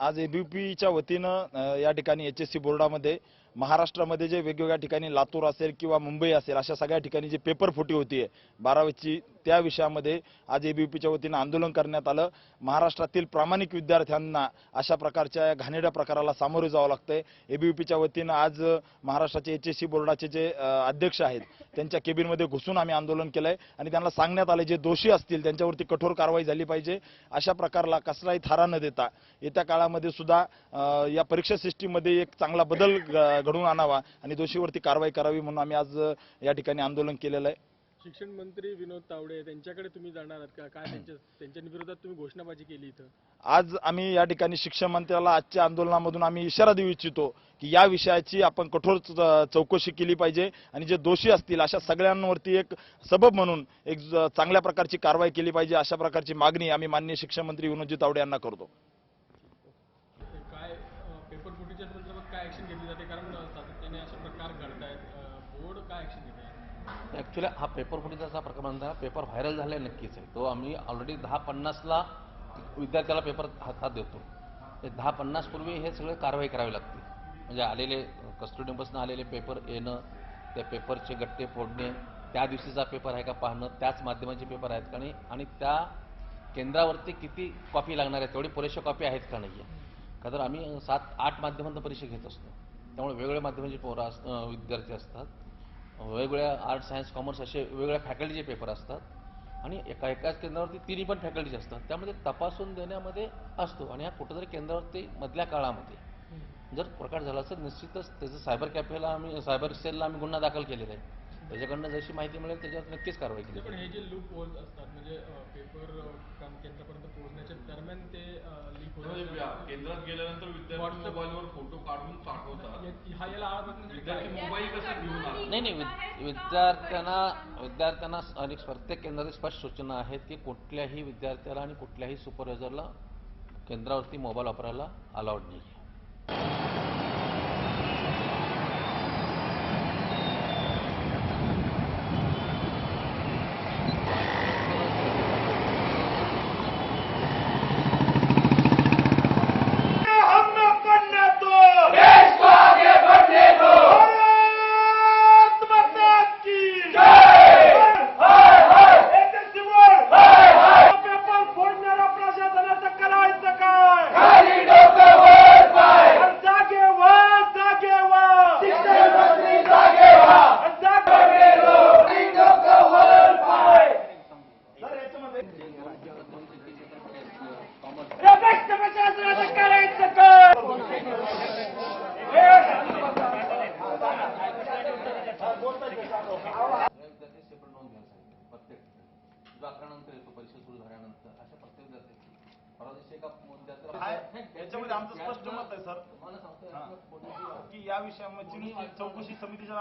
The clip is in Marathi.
आज एबीपीच्या वतीनं या ठिकाणी एच एस सी बोर्डामध्ये महाराष्ट्रामध्ये जे वेगवेगळ्या ठिकाणी लातूर असेल किंवा मुंबई असेल अशा सगळ्या ठिकाणी जी पेपर फुटी होती आहे बारावीची त्या विषयामध्ये आज एबीपीच्या वतीनं आंदोलन करण्यात आलं. महाराष्ट्रातील प्रामाणिक विद्यार्थ्यांना अशा प्रकारच्या या प्रकाराला सामोरे जावं लागतंय. एबीपीच्या वतीनं आज महाराष्ट्राचे एच एस सी बोर्डाचे जे अध्यक्ष आहेत त्यांच्या केबिनमध्ये घुसून आम्ही आंदोलन केलंय आणि त्यांना सांगण्यात आलं जे दोषी असतील त्यांच्यावरती कठोर कारवाई झाली पाहिजे. अशा प्रकारला कसलाही थारा न देता येत्या काळामध्ये सुद्धा या परीक्षा सिस्टीममध्ये एक चांगला बदल घ- घडवून आणावा आणि दोषीवरती कारवाई करावी म्हणून आम्ही आज या ठिकाणी आंदोलन केलेलं आहे. शिक्षण मंत्री विनोद तावडे त्यांच्याकडे तुम्ही जाणार आहात का? काय त्यांच्या त्यांच्या विरोधात तुम्ही घोषणाबाजी केली इथं? आज आम्ही या ठिकाणी शिक्षण मंत्र्याला आजच्या आंदोलनामधून आम्ही इशारा देऊ इच्छितो की या विषयाची आपण कठोर चौकशी केली पाहिजे आणि जे दोषी असतील अशा सगळ्यांवरती एक सबब म्हणून एक चांगल्या प्रकारची कारवाई केली पाहिजे अशा प्रकारची मागणी आम्ही माननीय शिक्षण मंत्री विनोदजी तावडे यांना करतो. ॲक्च्युली हा पेपर फुटीचा प्रकार म्हणता पेपर व्हायरल झाला आहे नक्कीच आहे. तो आम्ही ऑलरेडी दहा पन्नासला विद्यार्थ्याला पेपर हातात देतो. ते दहा पन्नासपूर्वी हे सगळे कारवाई करावी लागते. म्हणजे आलेले कस्टोडियमपासून आलेले पेपर येणं त्या पेपरचे गट्टे फोडणे त्या दिवशीचा पेपर आहे का पाहणं त्याच माध्यमाचे पेपर आहेत का नाही आणि त्या केंद्रावरती किती कॉपी लागणार आहे तेवढी पुरेशा कॉपी आहेत का नाही आहे का तर आम्ही सात आठ माध्यमांतून परीक्षा घेत असतो. त्यामुळे वेगवेगळ्या माध्यमाचे पोरं अस विद्यार्थी असतात. वेगवेगळ्या आर्ट सायन्स कॉमर्स असे वेगवेगळ्या फॅकल्टीचे पेपर असतात. आणि एका एकाच केंद्रावरती तिन्ही पण फॅकल्टीचे असतात. त्यामध्ये तपासून देण्यामध्ये असतो. आणि ह्या कुठंतरी केंद्रावरती मधल्या काळामध्ये. जर प्रकार झाला असेल निश्चितच त्याचं सायबर कॅफेला आम्ही सायबर सेलला आम्ही गुन्हा दाखल केलेला आहे. त्याच्याकडनं जशी माहिती मिळेल त्याच्यावर नक्कीच कारवाई केली पण. हे जे लूप होल्स असतात म्हणजे पेपर केंद्रापर्यंत पोहोचण्याच्या दरम्यान ते लीक होतात केंद्रात गेल्यानंतर विद्यार्थी मोबाईलवर फोटो काढून पाठवतात. हा याला आळा विद्यार्थी मोबाईल कसं घेऊन आला? नाही नाही विद- विद्यार्थ्यांना विद्यार्थ्यांना अनेक प्रत्येक केंद्राची स्पष्ट सूचना आहेत की कुठल्याही विद्यार्थ्याला आणि कुठल्याही सुपरवायझरला केंद्रावरती मोबाईल वापरायला अलाउड नाही याच्यामध्ये आमचं स्पष्ट मत आहे सर. की या विषयामध्ये चौकशी समितीच्या